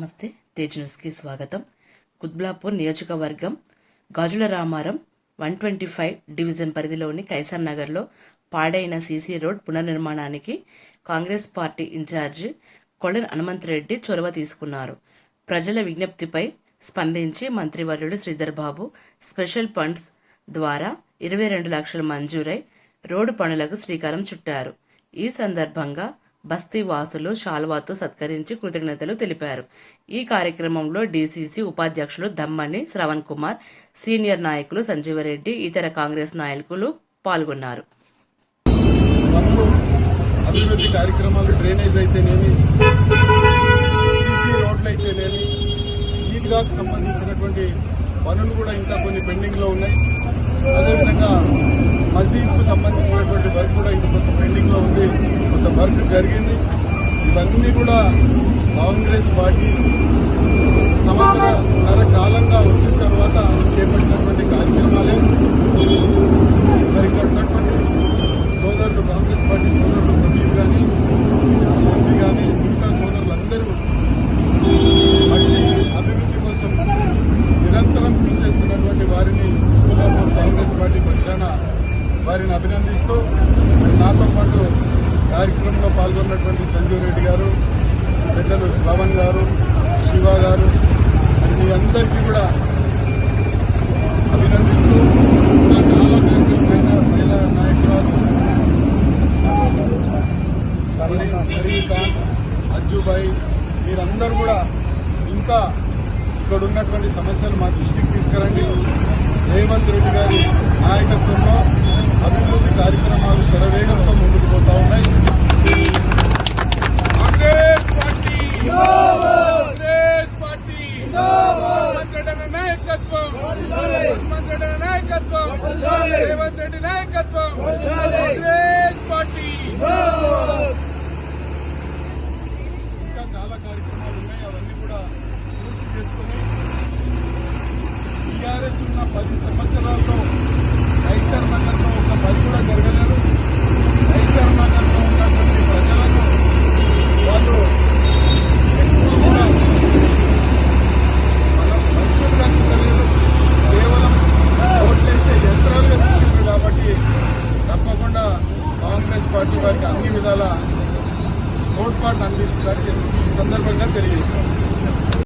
నమస్తే తేజ్ న్యూస్కి స్వాగతం. కుద్బ్లాపూర్ నియోజకవర్గం Gajula Ramaram one twenty five division పరిధిలోని కైసర్ నగర్లో పాడైన సీసీ రోడ్ పునర్నిర్మాణానికి కాంగ్రెస్ పార్టీ ఇన్ఛార్జి కొలన్ హనుమంతరెడ్డి చొరవ తీసుకున్నారు. ప్రజల విజ్ఞప్తిపై స్పందించి మంత్రివర్యుడు శ్రీధర్ బాబు స్పెషల్ ఫండ్స్ ద్వారా ఇరవై రెండు లక్షలు మంజూరై రోడ్డు పనులకు శ్రీకారం చుట్టారు. ఈ సందర్భంగా బస్తీ వాసులు షాల్వాతో సత్కరించి కృతజ్ఞతలు తెలిపారు. ఈ కార్యక్రమంలో డీసీసీ ఉపాధ్యక్షులు దమ్మని శ్రవణ్ కుమార్ సీనియర్ నాయకులు సంజీవరెడ్డి ఇతర కాంగ్రెస్ నాయకులు పాల్గొన్నారు. అభివృద్ధి కార్యక్రమాలు డ్రైనేజ్ అయితేనేమి రోడ్లు అయితేనేమి ఈద్గాకు సంబంధించినటువంటి పనులు కూడా ఇంకా కొన్ని పెండింగ్లో ఉన్నాయి. అదేవిధంగా మసీద్కు సంబంధించినటువంటి వర్క్ కూడా ఇంకా కొంత పెండింగ్లో ఉంది. కొంత వర్క్ జరిగింది. ఇవన్నీ కూడా కాంగ్రెస్ పార్టీ పార్టీ వారిని అభినందిస్తూ నాతో పాటు కార్యక్రమంలో పాల్గొన్నటువంటి సంజీవ్ రెడ్డి గారు పెద్దలు శ్రవణ్ గారు శివ గారు మీ అందరికీ కూడా అభినందిస్తూ ఇంకా చాలా మహిళా మహిళా నాయకురాలు మరి ఖాన్ మీరందరూ కూడా ఇంకా ఇక్కడ ఉన్నటువంటి సమస్యలు మా దృష్టికి తీసుకురండి. రేవంత్ రెడ్డి గారి నాయకత్వంలో అభివృద్ధి కార్యక్రమాలు శరవేగంతో ముందుకు పోతా ఉన్నాయి. రేవంత్ రెడ్డి నాయకత్వం! కాంగ్రెస్ పార్టీ! ఇంకా చాలా కార్యక్రమాలు ఉన్నాయి అవన్నీ కూడా పూర్తి చేసుకొని టీఆర్ఎస్ ఉన్న పది ओट पाट अंदर सदर्भंग